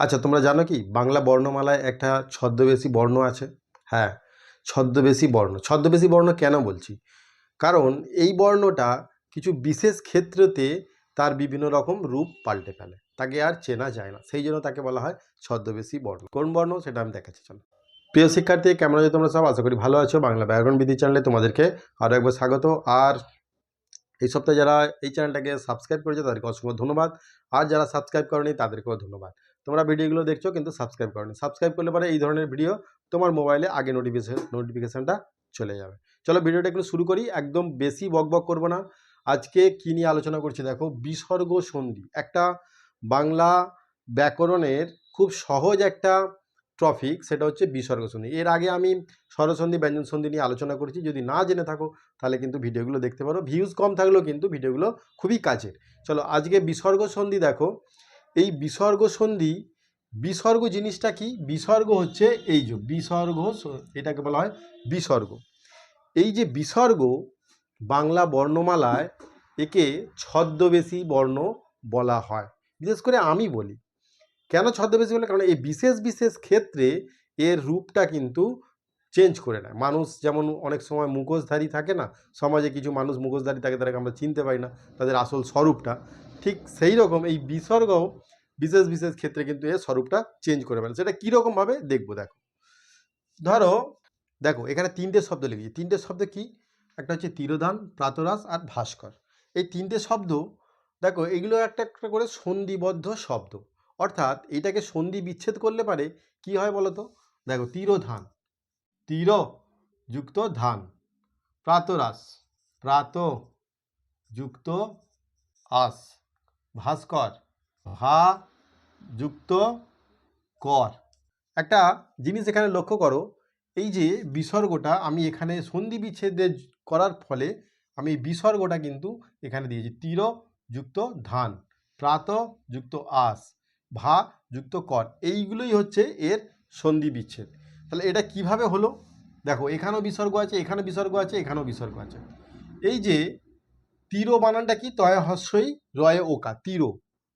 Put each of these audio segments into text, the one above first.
আচ্ছা তোমরা জানো কি? বাংলা বর্ণমালায় একটা ছদ্মবেশী বর্ণ আছে। হ্যাঁ ছদ্মবেশী বর্ণ। ছদ্মবেশী বর্ণ কেন বলছি? কারণ এই বর্ণটা কিছু বিশেষ ক্ষেত্রতে তার বিভিন্ন রকম রূপ পাল্টে ফেলে। তাকে আর চেনা যায় না। সেই জন্য তাকে বলা হয় ছদ্মবেশী বর্ণ। কোন বর্ণ? সেটা আমি দেখাচ্ছি, চলো। প্রিয় শিক্ষার্থী, কেমন আছো তোমরা সব? আশা করি ভালো আছো। বাংলা ব্যাকরণ বিধি চ্যানেলে তোমাদেরকে আরও একবার স্বাগত। আর এই সপ্তাহে যারা এই চ্যানেলটাকে সাবস্ক্রাইব করেছে, তাদেরকে অসংখ্য ধন্যবাদ। আর যারা সাবস্ক্রাইব করেনি, তাদেরকেও ধন্যবাদ। তোমরা ভিডিওগুলো দেখছ কিন্তু সাবস্ক্রাইব করনি। সাবস্ক্রাইব করলে পরে এই ধরনের ভিডিও তোমার মোবাইলে আগে নোটিফিকেশন নোটিফিকেশানটা চলে যাবে। চলো ভিডিওটা একটু শুরু করি, একদম বেশি বক বক করব না। আজকে কী নিয়ে আলোচনা করছি দেখো, বিসর্গ সন্ধি। একটা বাংলা ব্যাকরণের খুব সহজ একটা ট্রফিক সেটা হচ্ছে বিসর্গ সন্ধি। এর আগে আমি স্বরসন্ধি, ব্যঞ্জন সন্ধি নিয়ে আলোচনা করেছি। যদি না জেনে থাকো, তাহলে কিন্তু ভিডিওগুলো দেখতে পারো। ভিউজ কম থাকলেও কিন্তু ভিডিওগুলো খুবই কাজের চলো আজকে বিসর্গ সন্ধি দেখো এই বিসর্গ সন্ধি, বিসর্গ জিনিসটা কি? বিসর্গ হচ্ছে এই যে, বিসর্গ এটাকে বলা হয় বিসর্গ। এই যে বিসর্গ বাংলা বর্ণমালায় একে ছদ্মবেশী বর্ণ বলা হয়। বিশেষ করে আমি বলি। কেন ছদ্মবেশী বলে? কারণ এই বিশেষ বিশেষ ক্ষেত্রে এর রূপটা কিন্তু চেঞ্জ করে নেয়। মানুষ যেমন অনেক সময় মুখোশধারী থাকে না, সমাজে কিছু মানুষ মুখোশধারী থাকে, তাদেরকে আমরা চিনতে পারি না, তাদের আসল স্বরূপটা। ঠিক সেই রকম এই বিসর্গ বিশেষ বিশেষ ক্ষেত্রে কিন্তু এর স্বরূপটা চেঞ্জ করে ফেলে সেটা কীরকমভাবে দেখব দেখো। ধরো, দেখো, এখানে তিনটে শব্দ লিখেছি। তিনটে শব্দ কি? একটা হচ্ছে তিরোধান প্রাতরাস আর ভাস্কর। এই তিনটে শব্দ, দেখো, এগুলো একটা একটা করে সন্ধিবদ্ধ শব্দ। অর্থাৎ এটাকে সন্ধি বিচ্ছেদ করলে পারে কি হয় বলো তো দেখো, তিরোধান, তীর যুক্ত ধান প্রাতরাস প্রাত যুক্ত আস ভাস্কর ভা যুক্ত কর। একটা জিনিস এখানে লক্ষ্য করো এই যে বিসর্গটা আমি এখানে সন্ধি বিচ্ছেদে করার ফলে আমি বিসর্গটা কিন্তু এখানে দিয়েছি। তীর যুক্ত ধান প্রাত যুক্ত আস ভা যুক্ত কর এইগুলোই হচ্ছে এর সন্ধি বিচ্ছেদ। তাহলে এটা কীভাবে হলো? দেখো এখানেও বিসর্গ আছে এখানেও বিসর্গ আছে এখানেও বিসর্গ আছে। এই যে তীর বানানটা কি? তয় হস্যই রয়ে ওকা, তীর।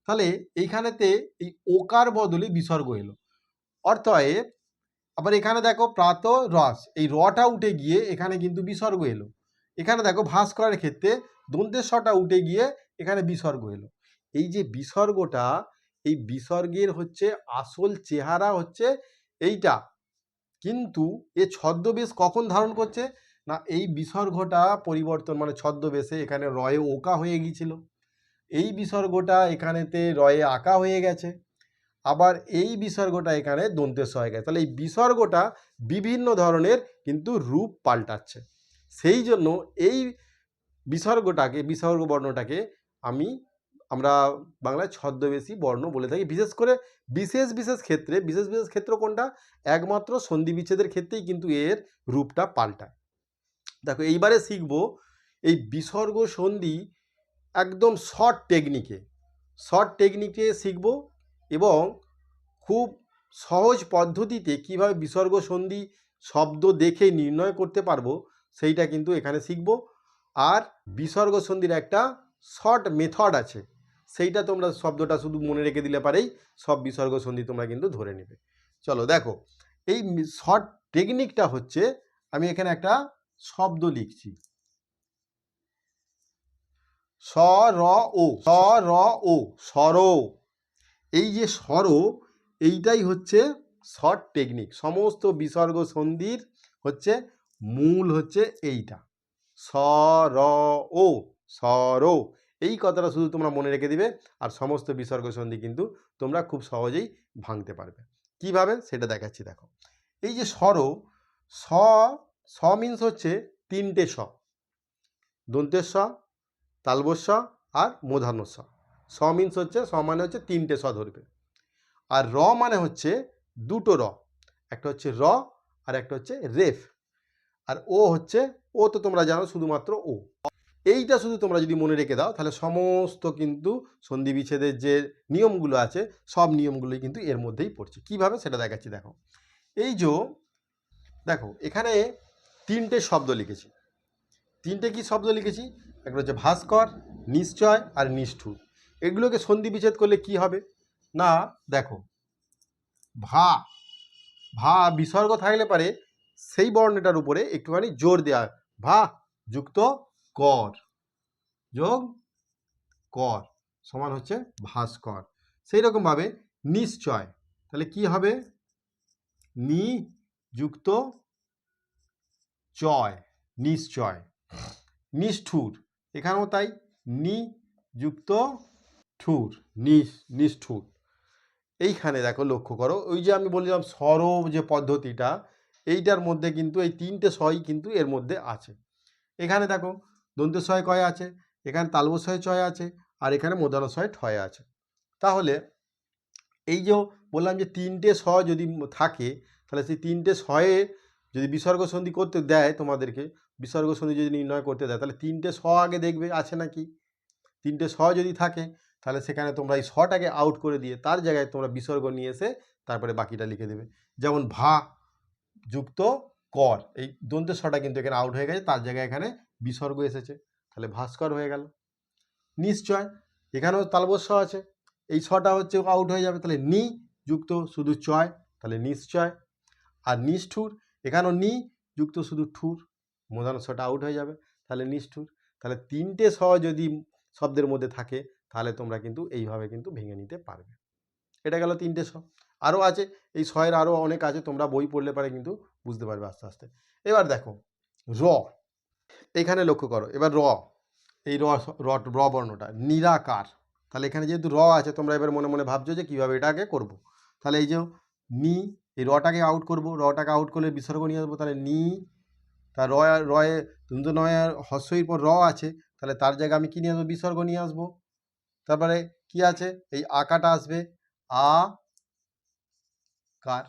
তাহলে এইখানেতে এই ওকার বদলে বিসর্গ এলো। অর্থাৎ আবার এখানে দেখো প্রাত রস, এই রটা উঠে গিয়ে এখানে কিন্তু বিসর্গ এলো। এখানে দেখো ভাস্করের ক্ষেত্রে দন্তের দন্তেশ্বরটা উঠে গিয়ে এখানে বিসর্গ এলো। এই যে বিসর্গটা, এই বিসর্গের হচ্ছে আসল চেহারা হচ্ছে এইটা। কিন্তু এ ছদ্মবেশ কখন ধারণ করছে? না, এই বিসর্গটা পরিবর্তন মানে ছদ্মবেশে এখানে রয়ে ওকা হয়ে গিয়েছিল। এই বিসর্গটা এখানেতে রয়ে আঁকা হয়ে গেছে। আবার এই বিসর্গটা এখানে দন্তেস হয়ে গেছে। তাহলে এই বিসর্গটা বিভিন্ন ধরনের কিন্তু রূপ পাল্টাচ্ছে। সেই জন্য এই বিসর্গটাকে, বিসর্গ বর্ণটাকে আমি, আমরা বাংলায় ছদ্মবেশী বর্ণ বলে থাকি। বিশেষ করে বিশেষ বিশেষ ক্ষেত্রে, বিশেষ বিশেষ ক্ষেত্র কোনটা? একমাত্র সন্ধি বিচ্ছেদের ক্ষেত্রেই কিন্তু এর রূপটা পাল্টায়। দেখো, এইবারে শিখব এই বিসর্গ সন্ধি একদম শর্ট টেকনিকে শর্ট টেকনিকে শিখব এবং খুব সহজ পদ্ধতিতে কীভাবে বিসর্গ সন্ধি শব্দ দেখে নির্ণয় করতে পারব সেইটা কিন্তু এখানে শিখব। আর বিসর্গ সন্ধির একটা শর্ট মেথড আছে, সেইটা তোমরা শব্দটা শুধু মনে রেখে দিলে পারেই সব বিসর্গ সন্ধি তোমরা কিন্তু ধরে নেবে। চলো, দেখো, এই শর্ট টেকনিকটা হচ্ছে, আমি এখানে একটা শব্দ লিখছি। স, র, ও। স, র, ও। সর এই যে সর এইটাই হচ্ছে শর্ট টেকনিক সমস্ত বিসর্গ সন্ধির হচ্ছে মূল হচ্ছে এইটা। স, র, ও। সর এই কথাটা শুধু তোমরা মনে রেখে দিবে আর সমস্ত বিসর্গ সন্ধি কিন্তু তোমরা খুব সহজেই ভাঙতে পারবে। কীভাবে? সেটা দেখাচ্ছি, দেখো। এই যে স্বর স স মিন্স হচ্ছে তিনটে স। দন্তের স তালবস্য আর মূর্ধন্য স। স মিন্স হচ্ছে, স মানে হচ্ছে তিনটে স ধরবে। আর র মানে হচ্ছে দুটো র। একটা হচ্ছে র আর একটা হচ্ছে রেফ। আর ও হচ্ছে, ও তো তোমরা জানো শুধুমাত্র ও। এইটা শুধু তোমরা যদি মনে রেখে দাও, তাহলে সমস্ত কিন্তু সন্ধি বিচ্ছেদের যে নিয়মগুলো আছে, সব নিয়মগুলোই কিন্তু এর মধ্যেই পড়ছে। কীভাবে? সেটা দেখাচ্ছি, দেখো। এই যে দেখো, এখানে তিনটে শব্দ লিখেছি। তিনটে কি শব্দ লিখেছি? একটা হচ্ছে ভাস্কর, নিশ্চয় আর নিষ্ঠুর। এগুলোকে সন্ধি বিচ্ছেদ করলে কি হবে? না, দেখো। ভা ভা বিসর্গ থাকলে পারে সেই বর্ণটার উপরে একটুখানি জোর দেওয়া ভা যুক্ত কর, যোগ কর সমান হচ্ছে ভাস্কর। সেই রকমভাবে নিশ্চয়। তাহলে কি হবে? নি যুক্ত চয়, নিশ্চয়। নিষ্ঠুর, এখানেও তাই নি যুক্ত ঠুর, নিস, নিষ্ঠুর। এইখানে দেখো লক্ষ্য করো, ওই যে আমি বললাম সরব যে পদ্ধতিটা, এইটার মধ্যে কিন্তু এই তিনটে সই কিন্তু এর মধ্যে আছে। এখানে দেখো দন্তেশ্বয় কয় আছে, এখানে তালবস্বয় ছয় আছে, আর এখানে মোদানস্বয় ঠয় আছে। তাহলে এই যে বললাম যে তিনটে স যদি থাকে, তাহলে সেই তিনটে শয়ে যদি বিসর্গ সন্ধি করতে দেয় তোমাদেরকে বিসর্গ সন্ধি যদি নির্ণয় করতে দেয়, তাহলে তিনটে স আগে দেখবে আছে নাকি? তিনটে স যদি থাকে, তাহলে সেখানে তোমরা এই শটাকে আউট করে দিয়ে তার জায়গায় তোমরা বিসর্গ নিয়ে এসে তারপরে বাকিটা লিখে দেবে। যেমন ভা যুক্ত কর, এই দন্তের শটা কিন্তু এখানে আউট হয়ে গেছে, তার জায়গায় এখানে বিসর্গ এসেছে। তাহলে ভাস্কর হয়ে গেল। নিশ্চয়, এখানেও তালবস্য আছে, এই ছটা হচ্ছে আউট হয়ে যাবে, তাহলে নি যুক্ত শুধু চয়, তাহলে নিশ্চয়। আর নিষ্ঠুর এখানেও নি, যুক্ত শুধু ঠুর ছটা আউট হয়ে যাবে, তাহলে নিষ্ঠুর তাহলে তিনটে স যদি শব্দের মধ্যে থাকে, তাহলে তোমরা কিন্তু এইভাবে কিন্তু ভেঙে নিতে পারবে। এটা গেল তিনটে স। আরও আছে, এই শয়ের আরও অনেক আছে, তোমরা বই পড়লে পারে কিন্তু বুঝতে পারবে আস্তে আস্তে। এবার দেখো, র। এখানে লক্ষ্য করো, এবার র। এই র র বর্ণটা, নিরাকার। তাহলে এখানে যেহেতু র আছে, তোমরা এবার মনে মনে ভাবছ যে কীভাবে এটাকে করব। তাহলে এই যে নি এই রটাকে আউট করব। রটাকে আউট করলে বিসর্গ নিয়ে আসব, তাহলে নি, তার র আর- রয়ে কিন্তু নয় হস্যইর পর র আছে, তাহলে তার জায়গায় আমি কী নিয়ে আসব? বিসর্গ নিয়ে আসব। তারপরে কি আছে? এই আকাটা আসবে আ, কার।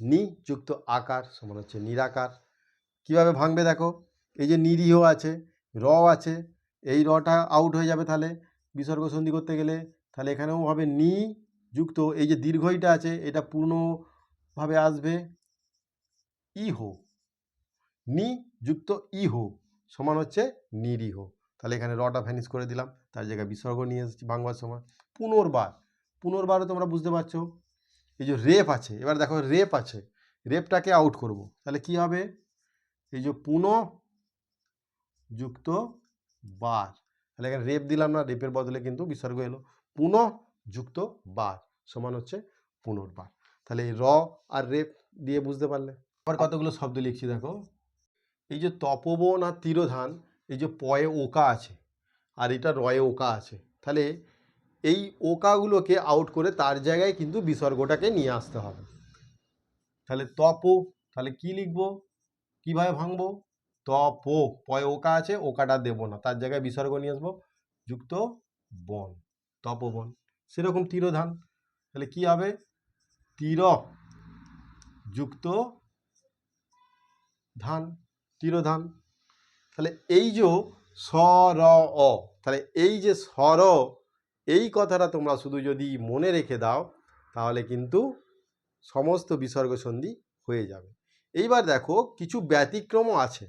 নি যুক্ত আকার, সমান হচ্ছে নিরাকার। কীভাবে ভাঙবে দেখো? এই যে নিরীহ আছে, র আছে, এই রটা আউট হয়ে যাবে তাহলে বিসর্গ সন্ধি করতে গেলে, তাহলে এখানেও হবে নি যুক্ত। এই যে দীর্ঘইটা আছে, এটা পূর্ণভাবে আসবে? ইহ। নি যুক্ত ইহ সমান হচ্ছে নিরীহ। তাহলে এখানে রটা ভ্যানিশ করে দিলাম। তার জায়গায় বিসর্গ নিয়ে এসেছি বাংলার সময় পুনর্বার, পুনর্বারও তোমরা বুঝতে পারছ? এই যে রেপ আছে, এবার দেখো রেপ আছে। রেপটাকে আউট করব। তাহলে কি হবে? এই যে পুনঃ যুক্ত বার। তাহলে এখানে রেপ দিলাম না, রেপের বদলে কিন্তু বিসর্গ এলো। পুনঃ যুক্ত বার সমান হচ্ছে পুনর্বার। তাহলে র আর রেপ দিয়ে বুঝতে পারলে। আবার কতগুলো শব্দ লিখছি দেখো। এই যে তপবন আর তিরোধান, এই যে পয়ে ওকা আছে আর এটা রয়ে ওকা আছে, তাহলে এই ওকাগুলোকে আউট করে তার জায়গায় কিন্তু বিসর্গটাকে নিয়ে আসতে হবে। তাহলে তপ, তাহলে কি লিখব? কীভাবে ভাঙবো? তপ, পয়ে ওকা আছে, ওকাটা দেবো না, তার জায়গায় বিসর্গ নিয়ে আসব, যুক্ত বন, তপবন, সেরকম তিরোধান। তাহলে কি হবে? তীর যুক্ত ধান, তিরোধান। তাহলে এই যে স, র, অ, তাহলে এই যে স্বর এই কথাটা তোমরা শুধু যদি মনে রেখে দাও, তাহলে কিন্তু সমস্ত বিসর্গ সন্ধি হয়ে যাবে। এইবার দেখো কিছু ব্যতিক্রমও আছে।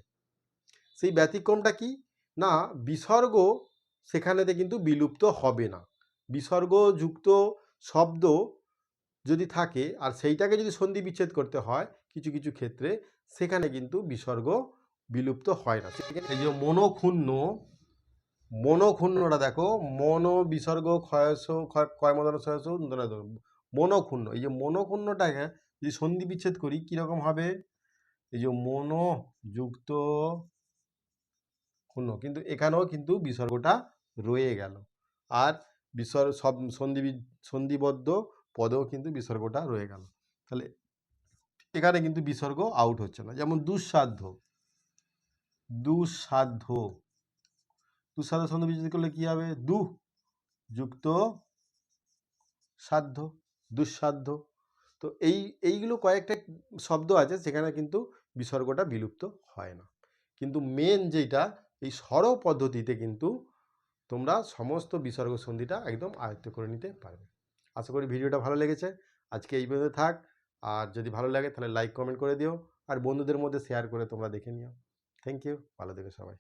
সেই ব্যতিক্রমটা কি? না, বিসর্গ সেখানেতে কিন্তু বিলুপ্ত হবে না। বিসর্গযুক্ত শব্দ যদি থাকে, আর সেইটাকে যদি সন্ধি বিচ্ছেদ করতে হয় কিছু কিছু ক্ষেত্রে, সেখানে কিন্তু বিসর্গ বিলুপ্ত হয় না। এই যে মনোক্ষুণ্ণ, মনোক্ষুণ্ণটা দেখো, মনো বিসর্গ ক্ষয়স, ক্ষয় মদন মনোক্ষুণ্ণ, এই যে মনোক্ষুণ্ণটাকে যদি সন্ধি বিচ্ছেদ করি কীরকম হবে? এই যে মনো যুক্ত ক্ষুণ্ণ, কিন্তু এখানেও কিন্তু বিসর্গটা রয়ে গেল। আর বিসর্গ, সব সন্ধি সন্ধিবদ্ধ পদেও কিন্তু বিসর্গটা রয়ে গেল। তাহলে এখানে কিন্তু বিসর্গ আউট হচ্ছে না। যেমন দুঃসাধ্য। দুঃসাধ্য। দুঃসাধ্য সন্ধি বিচ্ছেদ করলে কি হবে? দু যুক্ত সাধ্য, দুঃসাধ্য। তো এই, এইগুলো কয়েকটা শব্দ আছে সেখানে কিন্তু বিসর্গটা বিলুপ্ত হয় না। কিন্তু মেন যেটা এই স্বর পদ্ধতিতে কিন্তু তোমরা সমস্ত বিসর্গ সন্ধিটা একদম আয়ত্ত করে নিতে পারবে। আশা করি ভিডিওটা ভালো লেগেছে। আজকে এই পর্যন্ত থাক। আর যদি ভালো লাগে তাহলে লাইক কমেন্ট করে দিও। আর বন্ধুদের মধ্যে শেয়ার করে তোমরা দেখে নিও। থ্যাংক ইউ ভালো থেকো সবাই।